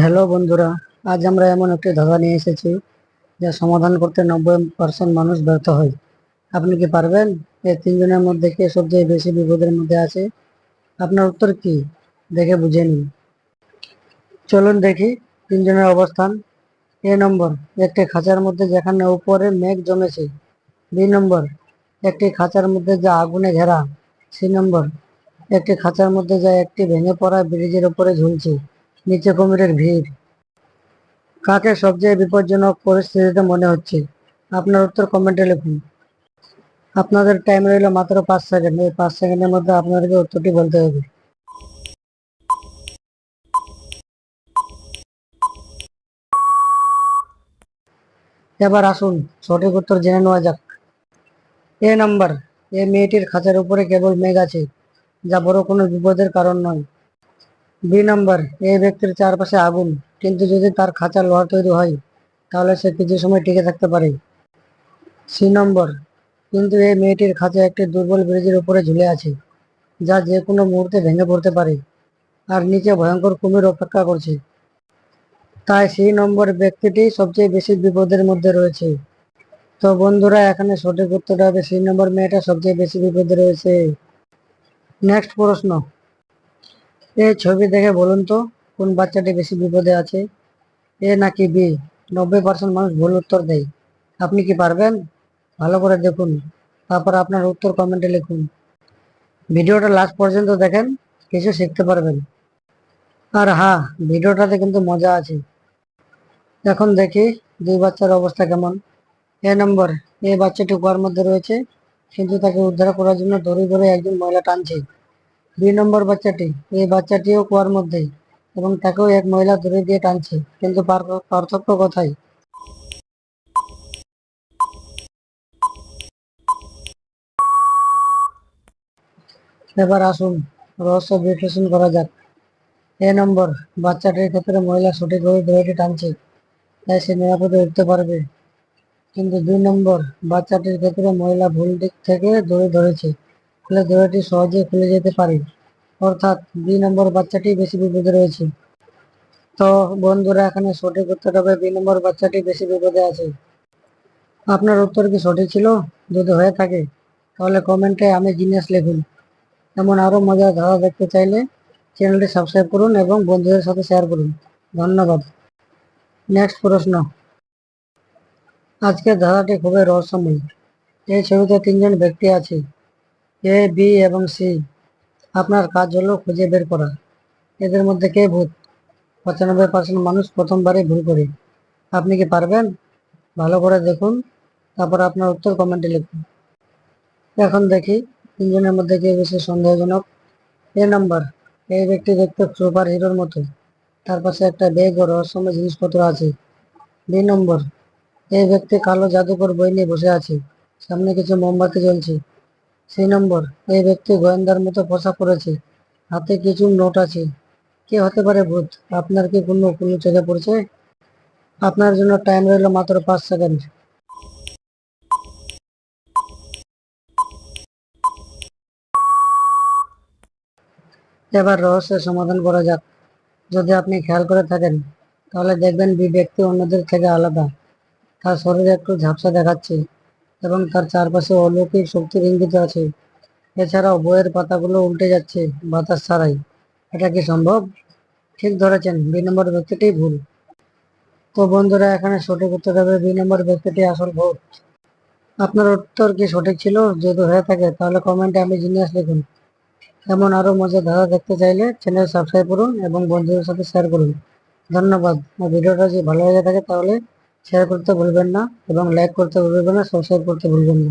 Hello বন্ধুরা, আজ আমরা এমন একটি ধাঁধা নিয়ে এসেছি যা সমাধান করতে নব্বই পার্সেন্ট মানুষ ব্যর্থ হয়। আপনি কি পারবেন? এই তিনজনের মধ্যে কে সবচেয়ে বেশি বিপদের মধ্যে আছে? আপনার উত্তর কি? দেখে বুঝে নিন। চলুন দেখি তিনজনের অবস্থান। এ নম্বর, একটি খাঁচার মধ্যে যেখানে উপরে মেঘ জমেছে। বি নম্বর, একটি খাঁচার মধ্যে যা আগুনে ঘেরা। সি নম্বর, একটি খাঁচার মধ্যে যা একটি ভেঙে পড়া ব্রিজের উপরে ঝুলছে। নিচে কুমিরের ভিড়। কাকে সবচেয়ে বিপজ্জনক পরিস্থিতিতে মনে হচ্ছে? আপনার উত্তর কমেন্টে লিখুন। আপনাদের টাইম রইল মাত্র পাঁচ সেকেন্ড এই পাঁচ সেকেন্ডের মধ্যে আপনাদেরকে উত্তরটি বলতে হবে। এবার আসুন, সঠিক উত্তর জেনে নেওয়া যাক। এ নাম্বার এ মেয়েটির খাঁচার উপরে কেবল মেঘ আছে, যা বড় কোনো বিপদের কারণ নয়। দুই নম্বর এই ব্যক্তির চারপাশে আগুন। কিন্তু যদি তার খাঁচা লোহা তৈরি হয়, তাহলে সে কিছু সময় টিকে থাকতে পারে। সি নম্বর, কিন্তু এই মেয়েটির খাঁচা একটি দুর্বল ব্রিজের উপরে ঝুলে আছে, যা যে কোনো মুহূর্তে ভেঙে পড়তে পারে, আর নিচে ভয়ঙ্কর কুমির অপেক্ষা করছে। তাই সেই নম্বর ব্যক্তিটি সবচেয়ে বেশি বিপদের মধ্যে রয়েছে। তো বন্ধুরা, এখানে সঠিক উত্তরটা হবে সেই নম্বর, মেয়েটা সবচেয়ে বেশি বিপদে রয়েছে। নেক্সট প্রশ্ন। এই ছবি দেখে বলুন তো, কোন বাচ্চাটি বেশি বিপদে আছে? এ নাকি বি, নব্বই পার্সেন্ট মানুষ ভুল উত্তর দেয়। আপনি কি পারবেন? ভালো করে দেখুন। তারপর আপনার উত্তর কমেন্টে লিখুন। ভিডিওটা লাস্ট পর্যন্ত দেখেন, কিছু শিখতে পারবেন। আর হ্যাঁ ভিডিওটাতে কিন্তু মজা আছে। এখন দেখি দুই বাচ্চার অবস্থা কেমন। এ নম্বর এই বাচ্চাটি কুয়ার মধ্যে রয়েছে, কিন্তু তাকে উদ্ধার করার জন্য দড়ি ধরে একজন মহিলা টানছে। দুই নম্বর বাচ্চাটি, এই বাচ্চাটিও কুয়ার মধ্যে এবং তাকেও এক মহিলা দড়ি দিয়ে টানছে, কিন্তু পার- পার্থক্য কোথায়? এবার আসুন, রহস্য বিশ্লেষণ করা যাক। এ নম্বর, বাচ্চাটির ক্ষেত্রে মহিলা সঠিকভাবে দড়িটি টানছে, তাই সে নিরাপদে উঠতে পারবে। কিন্তু দুই নম্বর, বাচ্চাটির ক্ষেত্রে মহিলা ভুল দিক থেকে দড়ি ধরেছে। ফলে দড়িটি সহজে খুলে যেতে পারে। অর্থাৎ দুই নম্বর বাচ্চাটি বেশি বিপদে রয়েছে। তো বন্ধুরা, এখানে সঠিক উত্তর হবে দুই নম্বর বাচ্চাটি বেশি বিপদে আছে। আপনার উত্তর কি সঠিক ছিল? যদি হয়ে থাকে, তাহলে কমেন্টে আমি জিনিয়াস লিখুন। এমন আরও মজার ধারা দেখতে চাইলে চ্যানেলটি সাবস্ক্রাইব করুন এবং বন্ধুদের সাথে শেয়ার করুন। ধন্যবাদ। নেক্সট প্রশ্ন। আজকের ধারাটি খুবই রহস্যময়। এই ছবিতে তিনজন ব্যক্তি আছে। এ, বি এবং সি। আপনার কাজ হলো খুঁজে বের করা। এদের মধ্যে কে ভূত? পঁচানব্বই পার্সেন্ট মানুষ প্রথমবারই ভুল করে। আপনি কি পারবেন? ভালো করে দেখুন। তারপর আপনার উত্তর কমেন্টে লিখুন। এখন দেখি তিনজনের মধ্যে কে বেশি সন্দেহজনক। এ নাম্বার, এই ব্যক্তি দেখতে সুপার হিরোর মতো। তার পাশে একটা ব্যাগ ও রহস্যময় জিনিসপত্র আছে। দুই নম্বর, এই ব্যক্তি কালো জাদুকর বই নিয়ে বসে আছে। সামনে কিছু মোমবাতি জ্বলছে। সেই নম্বর। এই ব্যক্তি গোয়েন্দার মতো পোশাক পরেছে হাতে কিছু নোট আছে। কে হতে পারে ভূত? আপনার কি কোনো কোনো চোখে পড়ছে? আপনার জন্য টাইম রইল মাত্র পাঁচ সেকেন্ড এবার রহস্যের সমাধান করা যাক। যদি আপনি খেয়াল করে থাকেন, তাহলে দেখবেন বি ব্যক্তি অন্যদের থেকে আলাদা। তার শরীরে একটু ঝাপসা দেখাচ্ছে। এবং তার চারপাশে অলৌকিক শক্তির ইঙ্গিত আছে। এছাড়াও বইয়ের পাতাগুলো উল্টে যাচ্ছে বাতাস ছাড়াই। এটা কি সম্ভব? ঠিক ধরেছেন দুই নম্বর ব্যক্তিটি ভুল। তো বন্ধুরা, এখানে সঠিক উত্তর হবে দুই নম্বর ব্যক্তিটি আসল ভোট। আপনার উত্তর কি সঠিক ছিল? যদি হয়ে থাকে, তাহলে কমেন্টে আমি জিনিয়াস লিখুন। এমন আরও মজার ধারা দেখতে চাইলে চ্যানেল সাবস্ক্রাইব করুন এবং বন্ধুদের সাথে শেয়ার করুন। ধন্যবাদ। ভিডিওটা যদি ভালো লেগে থাকে, তাহলে শেয়ার করতে ভুলবেন না এবং লাইক করতে ভুলবেন না সাবস্ক্রাইব করতে ভুলবেন না।